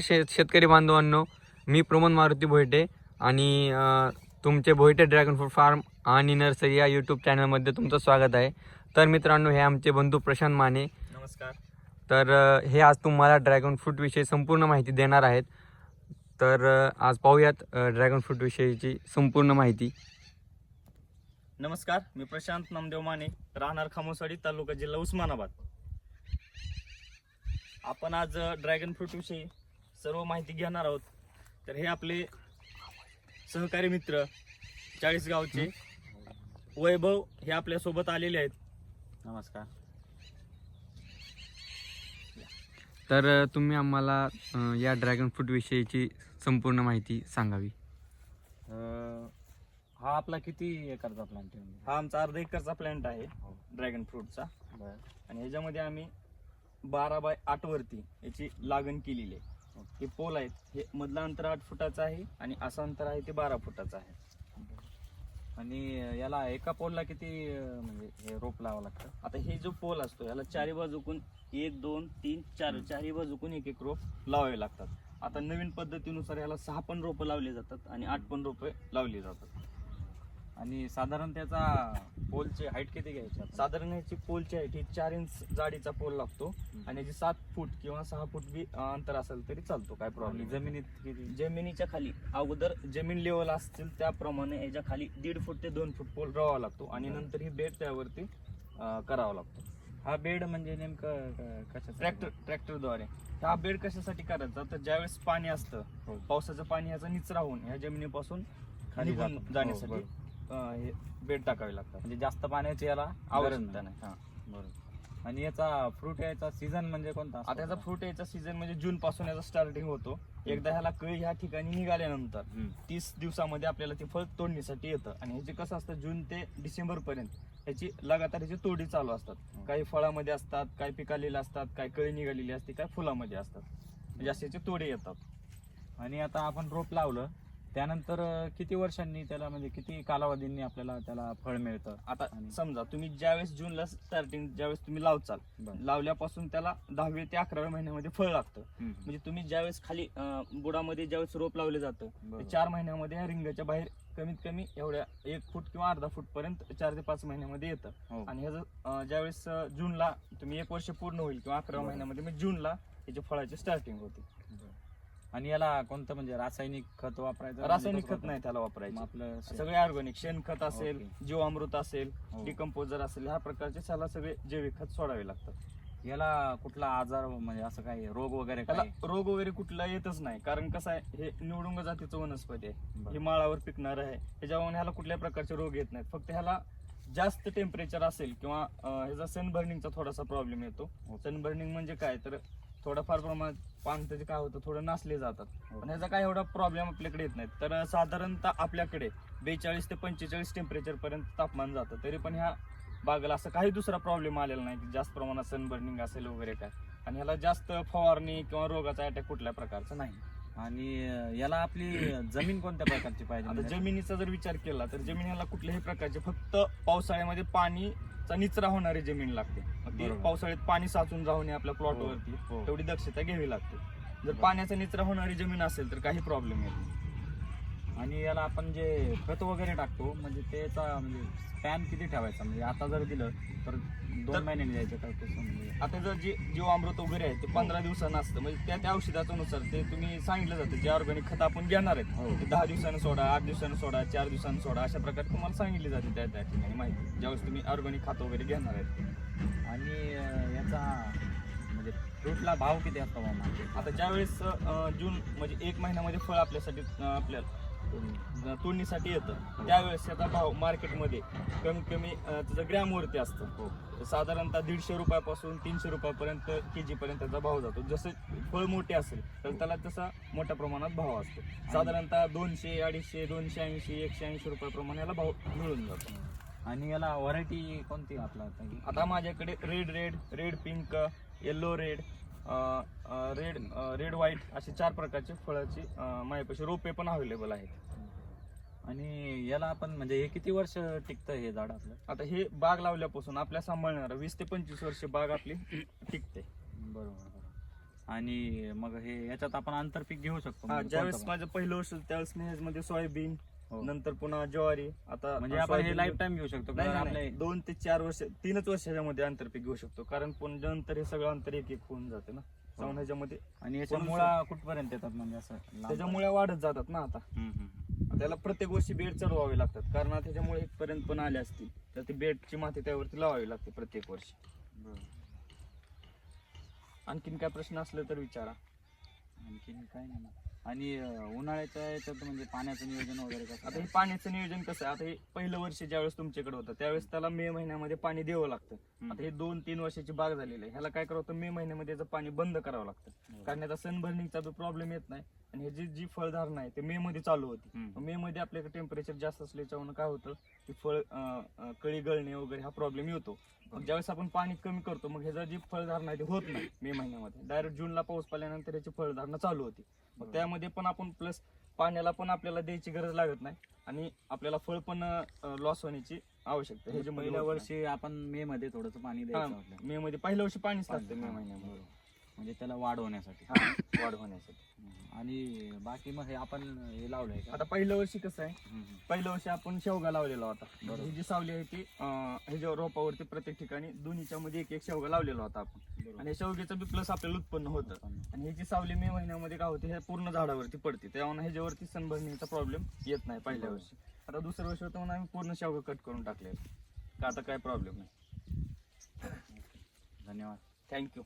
शेत शेतकरी बांधवांनो मी प्रमोद मारुती भोयटे आणि तुमचे भोयटे ड्रॅगन फ्रूट फार्म आणि नर्सरी या यूट्यूब चॅनलमध्ये तुमचं स्वागत आहे. तर मित्रांनो हे आमचे बंधू प्रशांत माने. नमस्कार. तर हे आज तुम्हाला ड्रॅगन फ्रूटविषयी संपूर्ण माहिती देणार आहेत. तर आज पाहूयात ड्रॅगन फ्रूटविषयीची संपूर्ण माहिती. नमस्कार मी प्रशांत नामदेव माने राहणार खामोसाडी तालुका जिल्हा उस्मानाबाद. आपण आज ड्रॅगन फ्रूट विषयी सर्व माहिती घेणार आहोत. तर हे आपले सहकारी मित्र चाळीसगावचे वैभव हे आपल्यासोबत आलेले आहेत. नमस्कार. तर तुम्ही आम्हाला अ, या ड्रॅगन फ्रूटविषयीची संपूर्ण माहिती सांगावी. अं, हा आपला किती एकरचा प्लांट आहे? हा आमचा अर्धा एकरचा प्लॅन्ट आहे ड्रॅगन फ्रूटचा बरं. आणि ह्याच्यामध्ये आम्ही बारा बाय आठ वरती याची लागण केलेली आहे. हे पोल आहेत. हे मधलं अंतर आठ फुटाचं आहे आणि असं अंतर आहे ते बारा फुटाचं आहे. आणि याला एका पोलला किती म्हणजे हे रोप लावावं लागतं? आता हे जो पोल असतो याला चारी बाजूकून एक दोन तीन चार चारही बाजूकून एक एक रोप लावावे लागतात. आता नवीन पद्धतीनुसार याला सहा पण रोपं लावली जातात आणि आठ पण रोपे लावली जातात. आणि साधारण त्याचा पोलची हाईट किती घ्यायची आपण? साधारण याची पोलची हाईट ही चार इंच जाडीचा पोल लागतो. आणि याची सात फूट किंवा सहा फूट बी अं, अंतर असेल तरी चालतो काय आणि प्रॉब्लेम जमिनीत किती? जमिनीच्या खाली अगोदर जमीन लेवल असतील त्याप्रमाणे याच्या खाली दीड फूट ते दोन फूट पोल राहावा लागतो आणि नंतर ही बेड त्यावरती अं, करावा लागतो. हा बेड म्हणजे नेमकं क- कशाचा? ट्रॅक्टर ट्रॅक्टरद्वारे हा बेड कशासाठी करायचा? तर ज्यावेळेस पाणी असतं हो. पावसाचं पाणी ह्याचा निचरा होऊन ह्या जमिनीपासून खाली निघून जातं. हो, जाण्यासाठी. बरोबर. हे बेड टाकावे लागतात. म्हणजे जास्त पाण्याची याला आवश्यकता नाही. हा. बरोबर. आणि याचा फ्रूट याचा सीझन म्हणजे कोणता? आता याचा फ्रूट याचा सीझन म्हणजे जून पासून याचा स्टार्टिंग होतो. एकदा ह्याला कळी ह्या ठिकाणी निघाल्यानंतर. तीस दिवसामध्ये आपल्याला ते फळ तोडणीसाठी येतं. आणि ह्याचे कसं असतं जून ते डिसेंबर पर्यंत ह्याची लगातार ह्याची तोडी चालू असतात. काही फळामध्ये असतात काही पिकालेले असतात काही कळी निघालेली असते काही फुलामध्ये असतात. म्हणजे असे याचे तोडे येतात. आणि आता आपण रोप लावलं त्यानंतर किती वर्षांनी त्याला म्हणजे किती कालावधींनी आपल्याला त्याला फळ मिळतं आता आणि- समजा तुम्ही ज्यावेळेस जूनला स्टार्टिंग ज्यावेळेस तुम्ही लावचाल बरं. लावल्यापासून त्याला दहावी ते अकराव्या महिन्यामध्ये फळ लागतं हम्म. म्हणजे तुम्ही ज्यावेळेस खाली अं, बुडामध्ये ज्यावेळेस रोप लावले जातं बरोबर. ते चार महिन्यामध्ये या रिंगाच्या बाहेर कमीत कमी एवढ्या एक फूट किंवा अर्धा फूट पर्यंत चार ते पाच महिन्यामध्ये येतं हो. आणि ह्याचं अं, ज्यावेळेस अं, जूनला तुम्ही एक वर्ष पूर्ण होईल किंवा अकरा. महिन्यामध्ये म्हणजे जूनला याच्या फळाची स्टार्टिंग होते आणि याला कोणतं म्हणजे रासायनिक खत वापरायचं रासायनिक म्हणजे खत नाही त्याला वापरायचं. आपलं सगळे ऑर्गॅनिक शेणखत असेल. जीवामृत असेल हो. डिकम्पोजर असेल ह्या प्रकारचे त्याला सगळे जैविक खत सोडावे लागतात. याला कुठला आजार म्हणजे असं काही रोग वगैरे त्याला रोग वगैरे कुठला येतच नाही. कारण कसं आहे हे निवडुंग जातीचं वनस्पती आहे. हे माळावर पिकणार आहे. त्याच्यामुळे ह्याला कुठल्याही प्रकारचे रोग येत नाहीत. फक्त ह्याला जास्त टेम्परेचर असेल किंवा ह्याचा सनबर्निंगचा थोडासा प्रॉब्लेम येतो. हो. सनबर्निंग म्हणजे काय? तर थोडंफार प्रमाणात पान त्याचे काय होतं थोडं नासले जातात. हो. पण ह्याचा काय एवढा प्रॉब्लेम आपल्याकडे येत नाही तर साधारणतः आपल्याकडे बेचाळीस ते पंचेचाळीस टेम्परेचर पर्यंत तापमान जातं. तरी पण ह्या बागेला असं काही दुसरा प्रॉब्लेम आलेला नाही की जास्त प्रमाणात सनबर्निंग असेल वगैरे काय. आणि ह्याला जास्त फवारणी किंवा रोगाचा अटॅक कुठल्या प्रकारचा नाही. आणि याला आपली जमीन कोणत्या प्रकारची पाहिजे आता म्हणजे जमिनीचा जर विचार केला तर जमिनीला कुठल्याही प्रकारचे फक्त पावसाळ्यामध्ये पाणीचा निचरा होणारी जमीन लागते मग ती बरोबर. पावसाळ्यात पाणी साचून राहू नये आपल्या हो, प्लॉटवरती हो. तेवढी दक्षता घ्यावी लागते जर बरोबर. पाण्याचा निचरा होणारी जमीन असेल तर काही प्रॉब्लेम येत नाही आणि याला आपण जे खत वगैरे टाकतो म्हणजे त्याचा म्हणजे स्पॅन किती ठेवायचा? म्हणजे आता जर दिलं तर दोन महिन्यांनी द्यायचं का कसं? म्हणजे आता जर जे जीवामृत वगैरे आहे ते पंधरा दिवसानं असतं. म्हणजे त्या त्या औषधानुसार ते तुम्ही सांगितलं जातं जे ऑर्गॅनिक खत आपण घेणार हो. आहेत ते दहा दिवसानं सोडा आठ दिवसानं सोडा चार दिवसानं सोडा अशा प्रकारे तुम्हाला सांगितली जाते त्या त्या ठिकाणी माहिती. ज्यावेळेस तुम्ही ऑर्गॅनिक खत वगैरे घेणार आहेत. आणि याचा म्हणजे फ्रूटला भाव किती असतो आता ज्यावेळेस जून म्हणजे एक महिन्यामध्ये फळ आपल्यासाठी आपल्याला तोडणीसाठी येतं. त्यावेळेस त्याचा भाव मार्केटमध्ये कमी अं, त्याचं ग्रॅमवरती असतं. हो. साधारणतः दीडशे रुपयापासून तीनशे रुपयापर्यंत के जी पर्यंत त्याचा भाव जातो. जसं फळ मोठे असेल तर त्याला तसा मोठ्या प्रमाणात भाव असतो. साधारणतः दोनशे अडीचशे दोनशे ऐंशी एकशे ऐंशी रुपयाप्रमाणे याला भाव मिळून जातो. आणि याला व्हरायटी कोणती आपला आता? आता माझ्याकडे red red red pink yellow red red red white असे चार प्रकारचे फळाची माझ्यापाशी रोपे पण अवेलेबल आहेत. आणि याला आपण म्हणजे हे किती वर्ष टिकतं हे झाड आपलं? आता हे बाग लावल्यापासून आपल्या सांभाळणार वीस ते पंचवीस वर्ष बाग आपली टिकते. बरोबर आणि मग हे याच्यात आपण आंतरपीक घेऊ शकतो. हा म्हणजे ज्यावेळेस कोणतं माझं पहिलं वर्ष त्यावेळेस मी ह्याच्यामध्ये सोयाबीन. नंतर पुन्हा ज्वारी आता म्हणजे आपण हे लाईफ टाइम घेऊ शकतो नाही, कारण नाही, आपले नाही. दोन ते चार वर्ष तीनच वर्षाच्या मध्ये आंतरपीक घेऊ शकतो कारण पण नंतर हे सगळं अंतर एक एक होऊन जाते ना जाऊन ह्याच्यामध्ये आणि याच्या मुळा कुठपर्यंत येतात म्हणजे असं लांब? त्याच्यामुळे वाढत जातात ना आता हम्म, हम्म, हम्म. त्याला प्रत्येक वर्षी बेड चढवावे लागतात कारण आता त्याच्यामुळे इथपर्यंत पण आले असतील तर ती बेडची माती त्यावरती लावावी लागते प्रत्येक वर्षी बरं. आणखीन काय प्रश्न असले तर विचारा आणखीन काय नाही. आणि अं, उन्हाळ्याच्या याच्यात म्हणजे पाण्याचं नियोजन वगैरे कसं? आता हे पाण्याचं नियोजन कसं आहे? आता हे पहिलं वर्ष ज्यावेळेस तुमच्याकडे होतं त्यावेळेस त्याला मे महिन्यामध्ये पाणी द्यावं लागतं. आता हे दोन तीन वर्षाची बाग झालेली आहे. ह्याला काय करावं होतं मे महिन्यामध्ये याचं पाणी बंद करावं लागतं. कारण याचा सनबर्निंगचा जो प्रॉब्लेम येत नाही आणि ह्याची जी फळधारणा आहे ते मे मध्ये चालू होती. मे मध्ये आपल्याकडे टेम्परेचर जास्त असल्याच्यामुळे काय होतं की फळ कळी गळणे वगैरे हा प्रॉब्लेम येतो. मग ज्यावेळेस आपण पाणी कमी करतो मग ह्याचा जी फळधारणा आहे ती होत नाही मे महिन्यामध्ये. डायरेक्ट जूनला पाऊस पडल्यानंतर याची फळधारणा चालू होती. मग त्यामध्ये पण आपण प्लस पाण्याला पण आपल्याला द्यायची गरज लागत नाही आणि आपल्याला फळ पण लॉस होण्याची आवश्यकता म्हणजे ह्याच्यामध्ये पहिल्या वर्षी आपण मे मध्ये थोडस पाणी. द्यायचं हा. मे मध्ये पहिल्या वर्षी पाणीच लागतं मे हा, महिन्यामध्ये. म्हणजे त्याला वाढ होण्यासाठी. हा, वाढ होण्यासाठी. आणि बाकी मग हे आपण हे लावलंय का? आता पहिल्या वर्षी कसं आहे? हम्म, हम्म. पहिल्या वर्षी आपण शेवगा लावलेला होता. बरोबर. ही जी सावली आहे ती अं, ह्याच्या रोपावरती प्रत्येक ठिकाणी दोन्हीच्या मध्ये एक एक शेवगा लावलेला होता आपण. बरोबर. आणि शेवग्याचं बी प्लस आपल्याला उत्पन्न होतं. आणि ह्याची सावली मे महिन्यामध्ये काय होते हे पूर्ण झाडावरती पडते. त्यामुळे ह्याच्यावरती सनभरणीचा प्रॉब्लेम येत नाही पहिल्या. वर्षी. आता दुसऱ्या वर्षी होतं म्हणून आम्ही पूर्ण शेवगा कट करून टाकले का आता काय प्रॉब्लेम नाही. धन्यवाद. थँक्यू